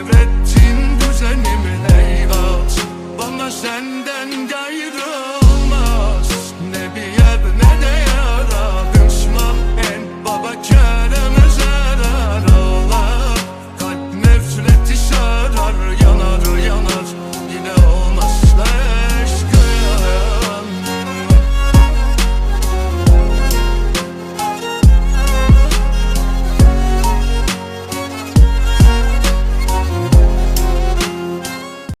devrettin düzenimi Eyvah. Bana senden gayrı